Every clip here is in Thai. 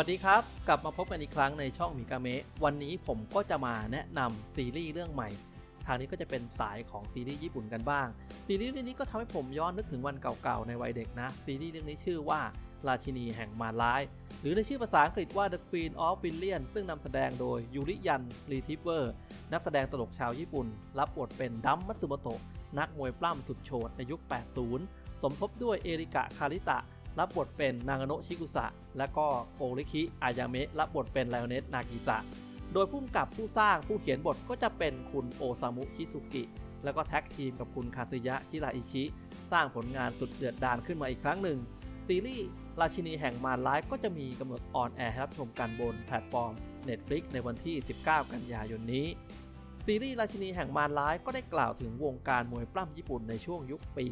วัสดีครับ กลับมาพบกันอีกครั้งในช่องมิกาเมะวันนี้ผมก็จะมาแนะนำซีรีส์เรื่องใหม่ ทางนี้ก็จะเป็นสายของซีรีส์ญี่ปุ่นกันบ้าง ซีรีส์เรื่องนี้ก็ทำให้ผมย้อนนึกถึงวันเก่าๆในวัยเด็กนะ ซีรีส์เรื่องนี้ชื่อว่าราชินีแห่งมารร้าย หรือในชื่อภาษาอังกฤษว่า The Queen of Villain ซึ่งนำแสดงโดยยูริยันรีทิเวอร์นักแสดงตลกชาวญี่ปุ่น รับบทเป็นดัมมัตสึโมโตะนักมวยปล้ำสุดโฉดในยุค 80 สมทบด้วยเอริกะคาริตะ รับบทเป็นนางโนะชิกุสะ และก็โกริคิอายาเมะรับบทเป็นไลโอเนสนากิสะโดยผู้กำกับผู้สร้างผู้เขียนบทก็จะเป็นคุณโอซามุชิซุกิ แล้วก็แท็กทีมกับคุณคาซึยะชิราอิชิ สร้างผลงานสุดเดือดดาลขึ้นมาอีกครั้งหนึ่ง ซีรีส์ราชินีแห่งมารร้ายก็จะมีกำหนดออนแอร์ให้รับชมกันบนแพลตฟอร์ม Netflix ในวันที่ 19 กันยายนนี้ ซีรีส์ราชินีแห่งมารร้ายก็ได้กล่าวถึงวงการมวยปล้ำญี่ปุ่นในช่วงยุคปี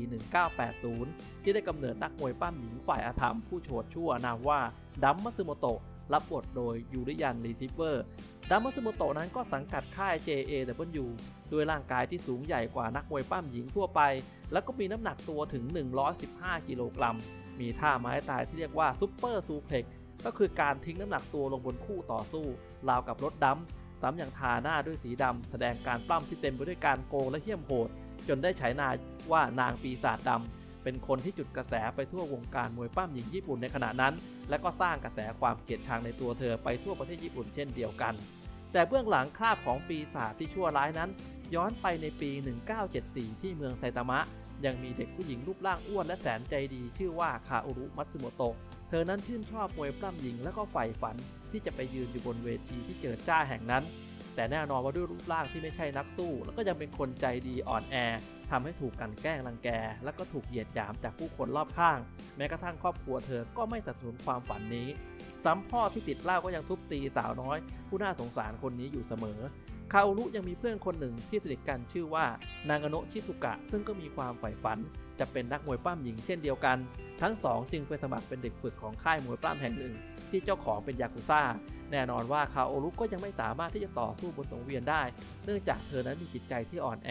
1980 ที่ได้กำเนิดนักมวยปล้ำหญิงฝ่ายอาธรรมผู้โฉดชั่วนามว่าดัมมัตสึโมโตะรับบทโดยยูริยันรีทิเวอร์ดัมมัตสึโมโตะนั้นก็สังกัดค่าย JAW ด้วยร่างกายที่สูงใหญ่กว่านักมวยปล้ำหญิงทั่วไป แล้วก็มีน้ำหนักตัวถึง 115 กิโลกรัม มีท่าไม้ตายที่เรียกว่าซุปเปอร์ซูเพล็กก็คือการทิ้งน้ำหนักตัวลงบนคู่ต่อสู้ ราวกับรถดำ ซ้ำอย่างทาหน้าด้วยสีดำแสดงการปล้ำที่เต็มไปด้วยการโกงและเหี้ยมโหด จนได้ฉายนาว่านางปีศาจดำเป็นคนที่จุดกระแสไปทั่ววงการมวยปล้ำหญิงญี่ปุ่นในขณะนั้น และก็สร้างกระแสความเกลียดชังในตัวเธอไปทั่วประเทศญี่ปุ่นเช่นเดียวกัน แต่เบื้องหลังคราบของปีศาจที่ชั่วร้ายนั้น ย้อนไปในปี 1974 ที่เมืองไซตามะ ยังมีเด็กผู้หญิงรูปร่างอ้วนและแสนใจดีชื่อว่าคาโอรุมัตสึโมโตะ เธอนั้นชื่นชอบมวยปล้ำหญิงและก็ใฝ่ฝันที่จะไปยืนอยู่บนเวทีที่เจิดจ้าแห่งนั้น แต่แน่นอนว่าด้วยรูปร่างที่ไม่ใช่นักสู้ แล้วก็ยังเป็นคนใจดีอ่อนแอทำให้ถูกกันแกล้งรังแก และก็ถูกเหยียดหยามจากผู้คนรอบข้าง แม้กระทั่งครอบครัวเธอก็ไม่สนับสนุนความฝันนี้ซ้ำพ่อที่ติดเหล้าก็ยังทุบตีสาวน้อย ผู้น่าสงสารคนนี้อยู่เสมอ คาโอรุยังมีเพื่อนคนหนึ่งที่สนิทกันชื่อว่านางโนะชิสุกะ ซึ่งก็มีความใฝ่ฝัน จะเป็นนักมวยปล้ำหญิงเช่นเดียวกัน ทั้งสองจึงไปสมัครเป็นเด็กฝึกของค่ายมวยปล้ำแห่งหนึ่ง ที่เจ้าของเป็นยากุซ่า แน่นอนว่าคาโอรุก็ยังไม่สามารถที่จะต่อสู้บนสังเวียนได้ เนื่องจากเธอนั้นมีจิตใจที่อ่อนแอ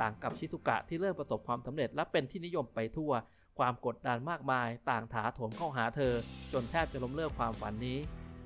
ต่างกับชิสุกะที่เริ่มประสบความสำเร็จและเป็นที่นิยมไปทั่ว ความกดดันมากมาย ต่างถาโถมเข้าหาเธอ จนแทบจะล้มเลิกความฝันนี้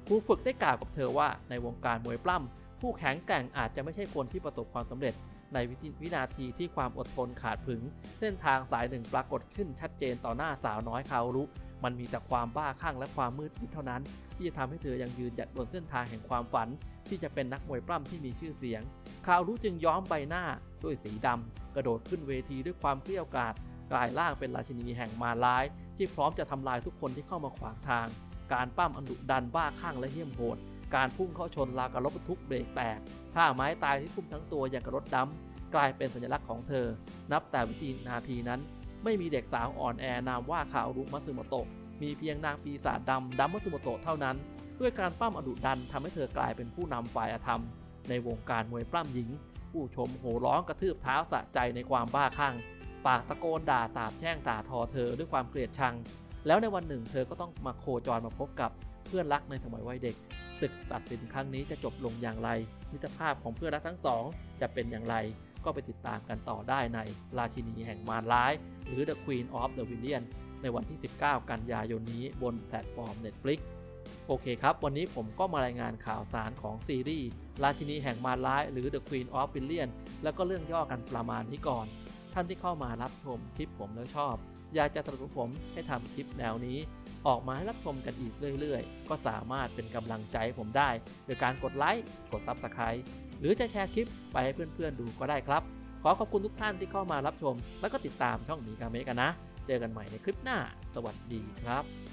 ครูฝึกได้กล่าวกับเธอว่าในวงการมวยปล้ำ ผู้แข็งแกร่งอาจจะไม่ใช่คนที่ประสบความสำเร็จ ในวินาทีที่ความอดทนขาดผึง เส้นทางสายหนึ่งปรากฏขึ้นชัดเจนต่อหน้าสาวน้อยคารุ มันมีแต่ความบ้าคลั่งและความมืดมิดเท่านั้น ที่จะทำให้เธอยังยืนหยัดบนเส้นทางแห่งความฝัน ที่จะเป็นนักมวยปล้ำที่มีชื่อเสียง คารุจึงย้อมใบหน้าด้วยสีดำกระโดดขึ้นเวทีด้วยความเกลี้ยกล่อมกลายร่างเป็นราชินีแห่งมาร้าย ที่พร้อมจะทำลายทุกคนที่เข้ามาขวางทาง การปั้มอันดุดันบ้าคลั่งและเหี้ยมโหด การพุ่งเข้าชนราวกับรถบรรทุกเบรกแตกท่าไม้ตายที่ทุ่มทั้งตัวอย่างกับรถดำกลายเป็นสัญลักษณ์ของเธอ นับแต่วินาทีนั้น ไม่มีเด็กสาวอ่อนแอนามว่าคาโอรุมัตสึโมโตะมีเพียงนางปีศาจดำดัมมัตสึโมโตะเท่านั้น ด้วยการปั้มอดุดันทำให้เธอกลายเป็นผู้นำฝ่ายอธรรม ในวงการมวยปล้ำหญิง ผู้ชมโห่ร้องกระทืบเท้าสะใจในความบ้าคลั่งปากตะโกนด่าสาบแช่งด่าทอเธอด้วยความเกลียดชัง แล้วในวันหนึ่งเธอก็ต้องมาโคจรมาพบกับเพื่อนรักในสมัยวัยเด็ก ศึกตัดสินครั้งนี้จะจบลงอย่างไร มิตรภาพของเพื่อนรักทั้งสอง จะเป็นอย่างไร ก็ไปติดตามกันต่อได้ในราชินีแห่งมารร้าย หรือ The Queen of the Villain ในวันที่ 19 กันยายนนี้บนแพลตฟอร์ม Netflix โอเคครับ วันนี้ผมก็มารายงานข่าวสารของซีรีส์ราชินีแห่งมารร้าย หรือ The Queen of Villain แล้วก็เรื่องย่อกันประมาณนี้ก่อน ท่านที่เข้ามารับชมคลิปผมแล้วชอบ อยากจะสนับสนุนผมให้ทำคลิปแนวนี้ ออกมาให้รับชมกันอีกเรื่อยๆ ก็สามารถเป็นกำลังใจใผมได้ โดยการกดไลค์กด Subscribe หรือจะแชร์คลิปไปให้เพื่อนๆดูก็ได้ครับ ขอขอบคุณทุกท่านที่เข้ามารับชม และก็ติดตามช่องหมีกาเมกันนะ เจอกันใหม่ในคลิปหน้า สวัสดีครับ